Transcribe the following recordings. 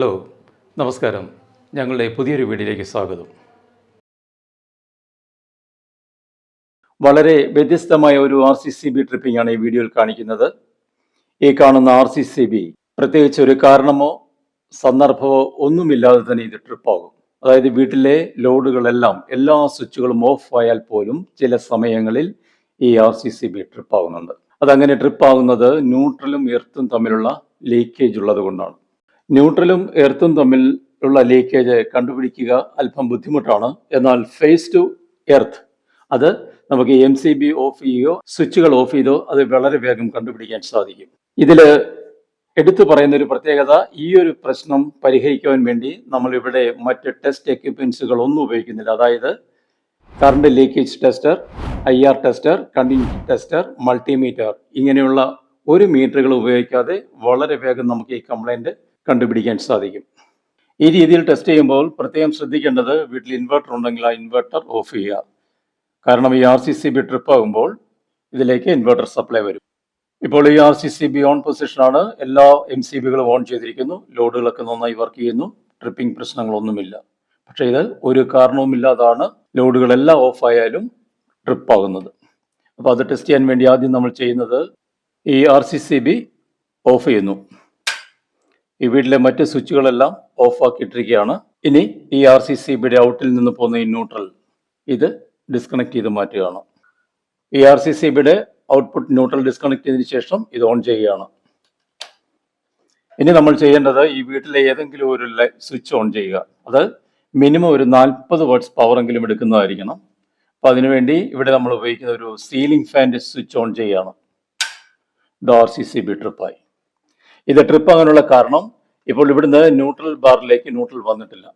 Hello നമസ്കാരം. ഞങ്ങളുടെ പുതിയൊരു വീഡിയോയിലേക്ക് സ്വാഗതം. വളരെ വ്യത്യസ്തമായ ഒരു R C C B tripping ആണ് ഈ വീഡിയോയിൽ കാണിക്കുന്നത്. ഈ കാണുന്ന ആർ സി സി ബി പ്രത്യേകിച്ച് ഒരു കാരണമോ സന്ദർഭമോ ഒന്നുമില്ലാതെ തന്നെ ഇത് ട്രിപ്പാകും. അതായത് വീട്ടിലെ ലോഡുകളെല്ലാം എല്ലാ സ്വിച്ചുകളും ഓഫ് ആയാൽ പോലും ചില സമയങ്ങളിൽ ഈ ആർ സി സി ബി ട്രിപ്പാകുന്നുണ്ട്. അതങ്ങനെ ട്രിപ്പാകുന്നത് ന്യൂട്രലും എർത്തും തമ്മിലുള്ള ലീക്കേജ് ഉള്ളത് കൊണ്ടാണ് ന്യൂട്രലും എർത്തും തമ്മിൽ ഉള്ള ലീക്കേജ് കണ്ടുപിടിക്കുക അല്പം ബുദ്ധിമുട്ടാണ്. എന്നാൽ ഫേസ് ടു എർത്ത് അത് നമുക്ക് എം സി ബി ഓഫ് ചെയ്യുകയോ സ്വിച്ചുകൾ ഓഫ് ചെയ്തോ അത് വളരെ വേഗം കണ്ടുപിടിക്കാൻ സാധിക്കും. ഇതിൽ എടുത്തു പറയുന്ന ഒരു പ്രത്യേകത ഈ ഒരു പ്രശ്നം പരിഹരിക്കാൻ വേണ്ടി നമ്മൾ ഇവിടെ മറ്റ് ടെസ്റ്റ് എക്യുപ്മെന്റ്സുകൾ ഒന്നും ഉപയോഗിക്കുന്നില്ല. അതായത് current leakage tester I R tester continue tester multimeter ഇങ്ങനെയുള്ള ഒരു മീറ്ററുകൾ ഉപയോഗിക്കാതെ വളരെ വേഗം നമുക്ക് ഈ കംപ്ലൈന്റ് കണ്ടുപിടിക്കാൻ സാധിക്കും. ഈ രീതിയിൽ ടെസ്റ്റ് ചെയ്യുമ്പോൾ പ്രത്യേകം ശ്രദ്ധിക്കേണ്ടത് വീട്ടിൽ ഇൻവെർട്ടർ ഉണ്ടെങ്കിൽ ആ ഇൻവെർട്ടർ ഓഫ് ചെയ്യുക. കാരണം ഈ R C C B trip ആകുമ്പോൾ ഇതിലേക്ക് ഇൻവെർട്ടർ സപ്ലൈ വരും. ഇപ്പോൾ ഈ R C C B on പൊസിഷനാണ് എല്ലാ എം സി ബികളും ഓൺ ചെയ്തിരിക്കുന്നു. ലോഡുകളൊക്കെ നന്നായി വർക്ക് ചെയ്യുന്നു. ട്രിപ്പിംഗ് പ്രശ്നങ്ങളൊന്നുമില്ല. പക്ഷേ ഇത് ഒരു കാരണവുമില്ലാതാണ് ലോഡുകളെല്ലാം ഓഫ് ആയാലും ട്രിപ്പ് ആകുന്നത്. അപ്പോൾ അത് ടെസ്റ്റ് ചെയ്യാൻ വേണ്ടി ആദ്യം നമ്മൾ ചെയ്യുന്നത് ഈ R C C B off ചെയ്യുന്നു. ഈ വീട്ടിലെ മറ്റ് സ്വിച്ചുകളെല്ലാം ഓഫ് ആക്കിയിട്ടിരിക്കുകയാണ്. ഇനി ഈ ആർ സി സി ബിയുടെ ഔട്ടിൽ നിന്ന് പോകുന്ന ഈ ന്യൂട്രൽ ഇത് ഡിസ്കണക്ട് ചെയ്ത് മാറ്റുകയാണ്. ഈ ആർ സി സി ബിയുടെ ഔട്ട്പുട്ട് ന്യൂട്രൽ ഡിസ്കണക്ട് ചെയ്തതിന് ശേഷം ഇത് ഓൺ ചെയ്യുകയാണ്. ഇനി നമ്മൾ ചെയ്യേണ്ടത് ഈ വീട്ടിലെ ഏതെങ്കിലും ഒരു സ്വിച്ച് ഓൺ ചെയ്യുക. അത് മിനിമം ഒരു നാൽപ്പത് വാട്ട്സ് പവറെങ്കിലും എടുക്കുന്നതായിരിക്കണം. അപ്പൊ അതിനുവേണ്ടി ഇവിടെ നമ്മൾ ഉപയോഗിക്കുന്ന ഒരു സീലിംഗ് ഫാന്റെ സ്വിച്ച് ഓൺ ചെയ്യുകയാണ്. ഡോർ സി സി ബി ട്രിപ്പായി ഇത് ട്രിപ്പ് അങ്ങനെയുള്ള കാരണം ഇപ്പോൾ ഇവിടുന്ന് ന്യൂട്രൽ ബാറിലേക്ക് ന്യൂട്രൽ വന്നിട്ടില്ല.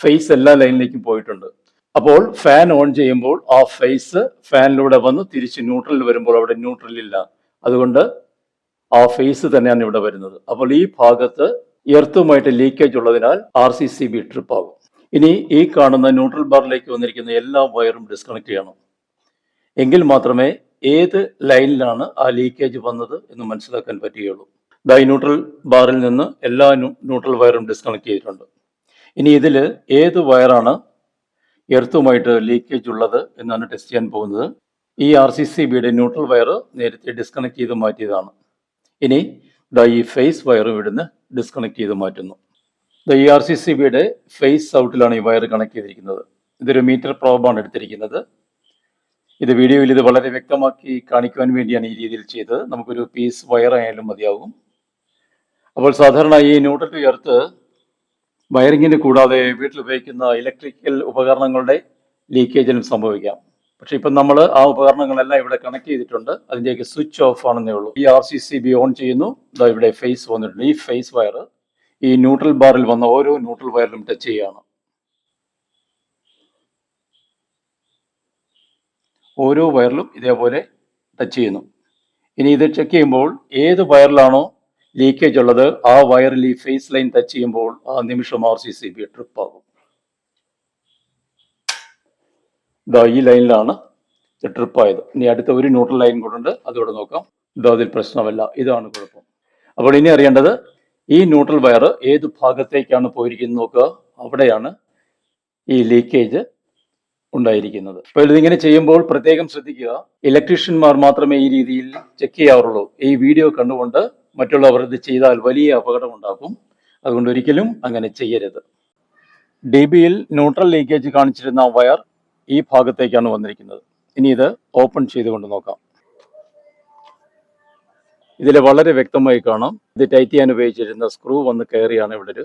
ഫേസ് എല്ലാ ലൈനിലേക്കും പോയിട്ടുണ്ട്. അപ്പോൾ ഫാൻ ഓൺ ചെയ്യുമ്പോൾ ആ ഫേസ് ഫാനിലൂടെ വന്ന് തിരിച്ച് ന്യൂട്രലിൽ വരുമ്പോൾ അവിടെ ന്യൂട്രൽ ഇല്ല. അതുകൊണ്ട് ആ ഫേസ് തന്നെയാണ് ഇവിടെ വരുന്നത്. അപ്പോൾ ഈ ഭാഗത്ത് എർത്തുമായിട്ട് ലീക്കേജ് ഉള്ളതിനാൽ R C C B trip ആകും. ഇനി ഈ കാണുന്ന ന്യൂട്രൽ ബാറിലേക്ക് വന്നിരിക്കുന്ന എല്ലാ വയറും ഡിസ്കണക്ട് ചെയ്യണം. എങ്കിൽ മാത്രമേ ഏത് ലൈനിലാണ് ആ ലീക്കേജ് വന്നത് എന്ന് മനസ്സിലാക്കാൻ പറ്റുകയുള്ളൂ. ഈ ന്യൂട്രൽ ബാറിൽ നിന്ന് എല്ലാ ന്യൂട്രൽ വയറും ഡിസ്കണക്ട് ചെയ്തിട്ടുണ്ട്. ഇനി ഇതിൽ ഏത് വയറാണ് എർത്തുമായിട്ട് ലീക്കേജ് ഉള്ളത് എന്നാണ് ടെസ്റ്റ് ചെയ്യാൻ പോകുന്നത്. ഈ ആർ സി സി ബിയുടെ ന്യൂട്രൽ വയർ നേരത്തെ ഡിസ്കണക്ട് ചെയ്ത് മാറ്റിയതാണ്. ഇനി ഡൈ ഫേസ് വയർ ഇവിടുന്ന് ഡിസ്കണക്ട് ചെയ്ത് മാറ്റുന്നു. ഈ ആർ സി സി ബിയുടെ ഫേസ് ഔട്ടിലാണ് ഈ വയർ കണക്ട് ചെയ്തിരിക്കുന്നത്. ഇതൊരു മീറ്റർ പ്രോബാണ് എടുത്തിരിക്കുന്നത്. ഇത് വീഡിയോയിൽ ഇത് വളരെ വ്യക്തമാക്കി കാണിക്കുവാൻ വേണ്ടിയാണ് ഈ രീതിയിൽ ചെയ്തത്. നമുക്കൊരു പീസ് വയർ ആയാലും മതിയാകും. അപ്പോൾ സാധാരണ ഈ ന്യൂട്രൽ ടു എർത്ത് വയറിങ്ങിന് കൂടാതെ വീട്ടിൽ ഉപയോഗിക്കുന്ന ഇലക്ട്രിക്കൽ ഉപകരണങ്ങളുടെ ലീക്കേജിനും സംഭവിക്കാം. പക്ഷെ ഇപ്പം നമ്മൾ ആ ഉപകരണങ്ങളെല്ലാം ഇവിടെ കണക്ട് ചെയ്തിട്ടുണ്ട്. അതിന്റെയൊക്കെ സ്വിച്ച് ഓഫ് ആണെന്നേ ഉള്ളൂ. ഈ R C C B on ചെയ്യുന്നു. ഇതാ ഇവിടെ ഫേസ് വന്നിട്ടുണ്ട്. ഈ ഫേസ് വയർ ഈ ന്യൂട്രൽ ബാറിൽ വന്ന ഓരോ ന്യൂട്രൽ വയറിലും ടച്ച് ചെയ്യുകയാണ്. ഓരോ വയറിലും ഇതേപോലെ ടച്ച് ചെയ്യുന്നു. ഇനി ഇത് ചെക്ക് ചെയ്യുമ്പോൾ ഏത് വയറിലാണോ ലീക്കേജ് ഉള്ളത് ആ വയറിൽ ഈ ഫേസ് ലൈൻ ടച്ച് ചെയ്യുമ്പോൾ ആ നിമിഷം R C C B trip ആകും. ഇതാ ഈ ലൈനിലാണ് ട്രിപ്പ് ആയത്. ഇനി അടുത്ത ഒരു ന്യൂട്രൽ ലൈൻ കൂടുണ്ട് അതോടെ നോക്കാം. ഇതാ അതിൽ പ്രശ്നമല്ല. ഇതാണ് കുഴപ്പം. അപ്പോൾ ഇനി അറിയേണ്ടത് ഈ ന്യൂട്രൽ വയർ ഏത് ഭാഗത്തേക്കാണ് പോയിരിക്കുന്നത് നോക്കുക. അവിടെയാണ് ഈ ലീക്കേജ് ഉണ്ടായിരിക്കുന്നത്. അപ്പോൾ ഇതിങ്ങനെ ചെയ്യുമ്പോൾ പ്രത്യേകം ശ്രദ്ധിക്കുക. ഇലക്ട്രീഷ്യന്മാർ മാത്രമേ ഈ രീതിയിൽ ചെക്ക് ചെയ്യാറുള്ളൂ. ഈ വീഡിയോ കണ്ടുകൊണ്ട് മറ്റുള്ളവർ ഇത് ചെയ്താൽ വലിയ അപകടം ഉണ്ടാക്കും അതുകൊണ്ട് ഒരിക്കലും അങ്ങനെ ചെയ്യരുത്. ഡി ബിയിൽ ന്യൂട്രൽ ലീക്കേജ് കാണിച്ചിരുന്ന വയർ ഈ ഭാഗത്തേക്കാണ് വന്നിരിക്കുന്നത്. ഇനി ഇത് ഓപ്പൺ ചെയ്തുകൊണ്ട് നോക്കാം. ഇതിൽ വളരെ വ്യക്തമായി കാണാം. ഇത് ടൈറ്റ് ചെയ്യാൻ ഉപയോഗിച്ചിരുന്ന സ്ക്രൂ വന്ന് കയറിയാണ് ഇവിടെ ഒരു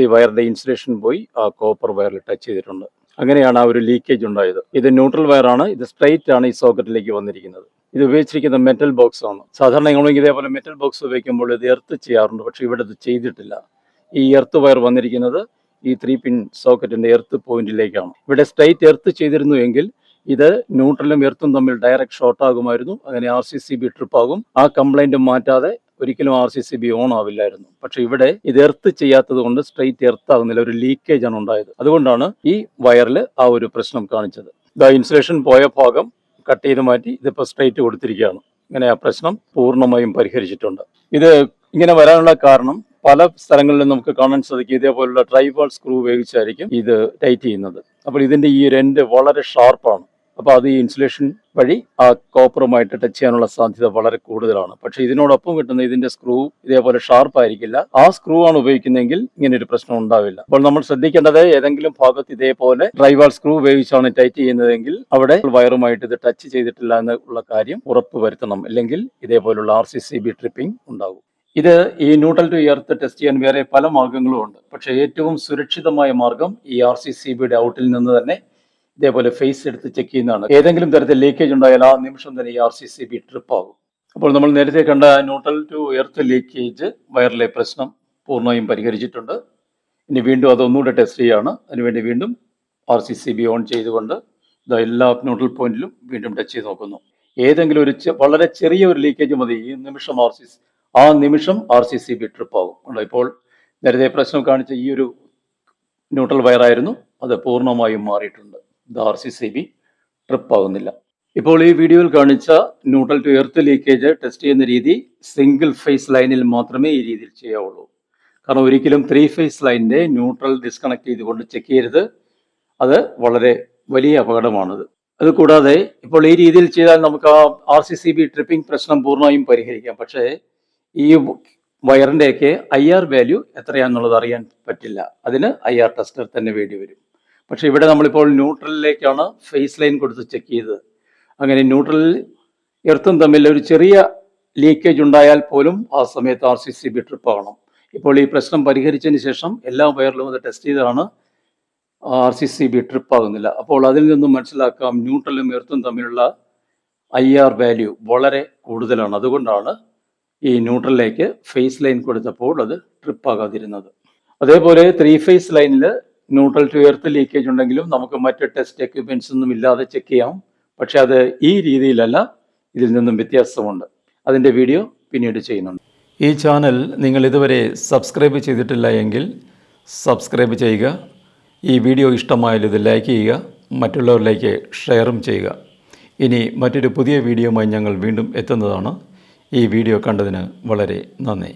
ഈ വയറിന്റെ ഇൻസുലേഷൻ പോയി ആ കോപ്പർ വയറിൽ ടച്ച് ചെയ്തിട്ടുണ്ട്. അങ്ങനെയാണ് ആ ഒരു ലീക്കേജ് ഉണ്ടായത്. ഇത് ന്യൂട്രൽ വയറാണ്. ഇത് സ്ട്രൈറ്റ് ആണ് ഈ സോക്കറ്റിലേക്ക് വന്നിരിക്കുന്നത്. ഇത് ഉപയോഗിച്ചിരിക്കുന്ന മെറ്റൽ ബോക്സ് ആണ്. സാധാരണ നിങ്ങൾ ഇതേപോലെ മെറ്റൽ ബോക്സ് ഉപയോഗിക്കുമ്പോൾ ഇത് എർത്ത് ചെയ്യാറുണ്ട്. പക്ഷേ ഇവിടെ ഇത് ചെയ്തിട്ടില്ല. ഈ എർത്ത് വയർ വന്നിരിക്കുന്നത് ഈ ത്രീ പിൻ സോക്കറ്റിന്റെ എർത്ത് പോയിന്റിലേക്കാണ് ഇവിടെ സ്ട്രൈറ്റ് എർത്ത് ചെയ്തിരുന്നു എങ്കിൽ ഇത് ന്യൂട്രലും എർത്തും തമ്മിൽ ഡയറക്റ്റ് ഷോർട്ട് ആകുമായിരുന്നു. അങ്ങനെ ആർ സി സി ബി ട്രിപ്പാകും ആ കംപ്ലൈന്റ് മാറ്റാതെ ഒരിക്കലും R C C B on ആവില്ലായിരുന്നു. പക്ഷെ ഇവിടെ ഇത് എർത്ത് ചെയ്യാത്തത് കൊണ്ട് സ്ട്രൈറ്റ് എർത്ത് ആകുന്നില്ല. ഒരു ലീക്കേജ് ആണ് ഉണ്ടായത്. അതുകൊണ്ടാണ് ഈ വയറിൽ ആ ഒരു പ്രശ്നം കാണിച്ചത്. ഇൻസുലേഷൻ പോയ ഭാഗം കട്ട് ചെയ്ത് മാറ്റി ഇതിപ്പോൾ സ്ട്രൈറ്റ് കൊടുത്തിരിക്കുകയാണ്. ഇങ്ങനെ ആ പ്രശ്നം പൂർണമായും പരിഹരിച്ചിട്ടുണ്ട്. ഇത് ഇങ്ങനെ വരാനുള്ള കാരണം പല സ്ഥലങ്ങളിലും നമുക്ക് കാണാൻ സാധിക്കും. ഇതേപോലുള്ള ട്രൈബാൾ സ്ക്രൂ ഉപയോഗിച്ചായിരിക്കും ഇത് ടൈറ്റ് ചെയ്യുന്നത്. അപ്പോൾ ഇതിന്റെ ഈ എൻഡ് വളരെ ഷാർപ്പാണ് അപ്പോൾ അത് ഈ ഇൻസുലേഷൻ വഴി ആ കോപ്പറുമായിട്ട് ടച്ച് ചെയ്യാനുള്ള സാധ്യത വളരെ കൂടുതലാണ്. പക്ഷേ ഇതിനോടൊപ്പം കിട്ടുന്ന ഇതിന്റെ സ്ക്രൂ ഇതേപോലെ ഷാർപ്പ് ആയിരിക്കില്ല. ആ സ്ക്രൂ ആണ് ഉപയോഗിക്കുന്നതെങ്കിൽ ഇങ്ങനെ ഒരു പ്രശ്നം ഉണ്ടാവില്ല. അപ്പോൾ നമ്മൾ ശ്രദ്ധിക്കേണ്ടത് ഏതെങ്കിലും ഭാഗത്ത് ഇതേപോലെ ഡ്രൈവാൾ സ്ക്രൂ ഉപയോഗിച്ചാണ് ടൈറ്റ് ചെയ്യുന്നതെങ്കിൽ അവിടെ വയറുമായിട്ട് ഇത് ടച്ച് ചെയ്തിട്ടില്ല എന്നുള്ള കാര്യം ഉറപ്പ് വരുത്തണം. അല്ലെങ്കിൽ ഇതേപോലുള്ള R C C B tripping ഉണ്ടാകും. ഇത് ഈ ന്യൂട്രൽ ടു എർത്ത് ടെസ്റ്റ് ചെയ്യാൻ വേറെ പല മാർഗങ്ങളും ഉണ്ട്. പക്ഷേ ഏറ്റവും സുരക്ഷിതമായ മാർഗം ഈ ആർ സി സി ബിയുടെ ഔട്ടിൽ നിന്ന് തന്നെ ഇതേപോലെ ഫേസ് എടുത്ത് ചെക്ക് ചെയ്യുന്നതാണ്. ഏതെങ്കിലും തരത്തിൽ ലീക്കേജ് ഉണ്ടായാൽ ആ നിമിഷം തന്നെ ഈ R C C B trip ആകും. അപ്പോൾ നമ്മൾ നേരത്തെ കണ്ട ന്യൂട്രൽ ടു എർത്ത് ലീക്കേജ് വയറിലെ പ്രശ്നം പൂർണമായും പരിഹരിച്ചിട്ടുണ്ട്. ഇനി വീണ്ടും അത് ഒന്നുകൂടെ ടെസ്റ്റ് ചെയ്യാണ്. അതിനുവേണ്ടി വീണ്ടും R C C B on ചെയ്തുകൊണ്ട് ഇത് എല്ലാ ന്യൂട്രൽ പോയിന്റിലും വീണ്ടും ടച്ച് ചെയ്ത് നോക്കുന്നു. ഏതെങ്കിലും ഒരു വളരെ ചെറിയ ഒരു ലീക്കേജ് മതി. ഈ നിമിഷം ആർ സി ആ നിമിഷം R C C B trip ആകും. ഇപ്പോൾ നേരത്തെ പ്രശ്നം കാണിച്ച ഈ ഒരു ന്യൂട്രൽ വയറായിരുന്നു അത് പൂർണമായും മാറിയിട്ടുണ്ട്. ഇത് R C C B trip ആകുന്നില്ല ഇപ്പോൾ ഈ വീഡിയോയിൽ കാണിച്ച neutral to earth leakage test ചെയ്യുന്ന രീതി സിംഗിൾ ഫേസ് ലൈനിൽ മാത്രമേ ഈ രീതിയിൽ ചെയ്യാവുള്ളൂ. കാരണം ഒരിക്കലും ത്രീ ഫേസ് ലൈനിന്റെ ന്യൂട്രൽ ഡിസ്കണക്ട് ചെയ്തുകൊണ്ട് ചെക്ക് ചെയ്യരുത്. അത് വളരെ വലിയ അപകടമാണത്. അതുകൂടാതെ ഇപ്പോൾ ഈ രീതിയിൽ ചെയ്താൽ നമുക്ക് ആ R C C B tripping പ്രശ്നം പൂർണമായും പരിഹരിക്കാം. പക്ഷേ ഈ വയറിന്റെയൊക്കെ ഐ ആർ വാല്യൂ എത്രയാണെന്നുള്ളത് അറിയാൻ പറ്റില്ല. അതിന് ഐ ആർ ടെസ്റ്റർ തന്നെ വേണ്ടി വരും. പക്ഷേ ഇവിടെ നമ്മളിപ്പോൾ ന്യൂട്രലിലേക്കാണ് ഫേസ് ലൈൻ കൊടുത്ത് ചെക്ക് ചെയ്തത്. അങ്ങനെ ന്യൂട്രലിൽ എർത്തും തമ്മിൽ ഒരു ചെറിയ ലീക്കേജ് ഉണ്ടായാൽ പോലും ആ സമയത്ത് R C C B trip ആകണം. ഇപ്പോൾ ഈ പ്രശ്നം പരിഹരിച്ചതിന് ശേഷം എല്ലാ വയറിലും അത് ടെസ്റ്റ് ചെയ്താണ് R C C B trip ആകുന്നില്ല. അപ്പോൾ അതിൽ നിന്നും മനസ്സിലാക്കാം ന്യൂട്രലും എർത്തും തമ്മിലുള്ള ഐ ആർ വാല്യൂ വളരെ കൂടുതലാണ്. അതുകൊണ്ടാണ് ഈ ന്യൂട്രലിലേക്ക് ഫേസ് ലൈൻ കൊടുത്തപ്പോൾ അത് ട്രിപ്പ് ആകാതിരുന്നത്. അതേപോലെ ത്രീ ഫേസ് ലൈനിൽ ന്യൂട്രൽ ടു എർത്ത് ലീക്കേജ് ഉണ്ടെങ്കിലും നമുക്ക് മറ്റ് ടെസ്റ്റ് എക്യുപ്മെന്റ്സ് ഒന്നും ഇല്ലാതെ ചെക്ക് ചെയ്യാം. പക്ഷെ അത് ഈ രീതിയിലല്ല ഇതിൽ നിന്നും വ്യത്യാസമുണ്ട്. അതിന്റെ വീഡിയോ പിന്നീട് ചെയ്യുന്നുണ്ട്. ഈ ചാനൽ നിങ്ങൾ ഇതുവരെ സബ്സ്ക്രൈബ് ചെയ്തിട്ടില്ല എങ്കിൽ സബ്സ്ക്രൈബ് ചെയ്യുക. ഈ വീഡിയോ ഇഷ്ടമായാൽ ഇത് ലൈക്ക് ചെയ്യുക. മറ്റുള്ളവരിലേക്ക് ഷെയറും ചെയ്യുക. ഇനി മറ്റൊരു പുതിയ വീഡിയോയുമായി ഞങ്ങൾ വീണ്ടും എത്തുന്നതാണ്. ഈ വീഡിയോ കണ്ടതിന് വളരെ നന്ദി.